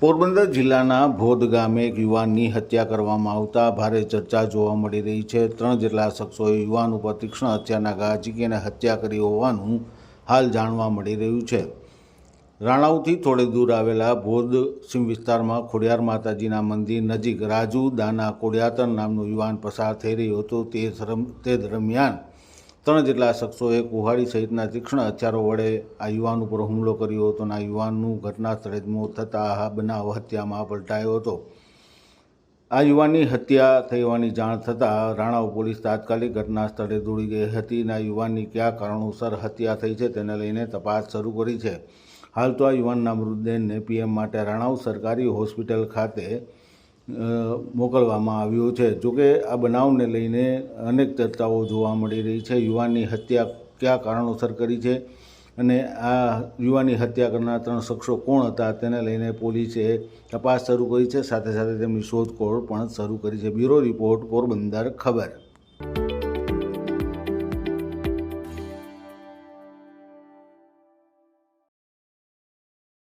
પોરબંદર જિલ્લાના ભોદ ગામે એક યુવાનની હત્યા કરવામાં આવતા ભારે ચર્ચા જોવા મળી રહી છે. ત્રણ જેટલા શખ્સોએ યુવાન ઉપર તીક્ષ્ણ હત્યાના ઘા હત્યા કરી હોવાનું હાલ જાણવા મળી રહ્યું છે. રાણાઉથી થોડે દૂર આવેલા ભોદ સીમ વિસ્તારમાં ખોડિયાર માતાજીના મંદિર નજીક રાજુ દાના કોડિયાતર નામનો યુવાન પસાર થઈ રહ્યો હતો. તે દરમિયાન ત્રણ જેટલા શખ્સોએ કુહાડી સહિતના તીક્ષ્ણ હથિયારો વડે આ યુવાન ઉપર હુમલો કર્યો હતો અને આ યુવાનનું ઘટના સ્થળે જ મોત થતાં આ બનાવ હત્યામાં પલટાયો હતો. આ યુવાનની હત્યા થઈ હોવાની જાણ થતાં રાણાવ પોલીસ તાત્કાલિક ઘટના સ્થળે દોડી ગઈ હતી અને આ યુવાનની કયા કારણોસર હત્યા થઈ છે તેને લઈને તપાસ શરૂ કરી છે. હાલ તો આ યુવાનના મૃતદેહને પીએમ માટે રાણાવ સરકારી હોસ્પિટલ ખાતે મોકલવામાં આવ્યો છે. જોકે આ બનાવને લઈને અનેક ચર્ચાઓ જોવા મળી રહી છે. યુવાનની હત્યા કયા કારણોસર કરી છે અને આ યુવાની હત્યા કરનાર ત્રણ શખ્સો કોણ હતા તેને લઈને પોલીસે તપાસ શરૂ કરી છે. સાથે સાથે તેમની શોધખોળ પણ શરૂ કરી છે. બ્યુરો રિપોર્ટ પોરબંદર ખબર.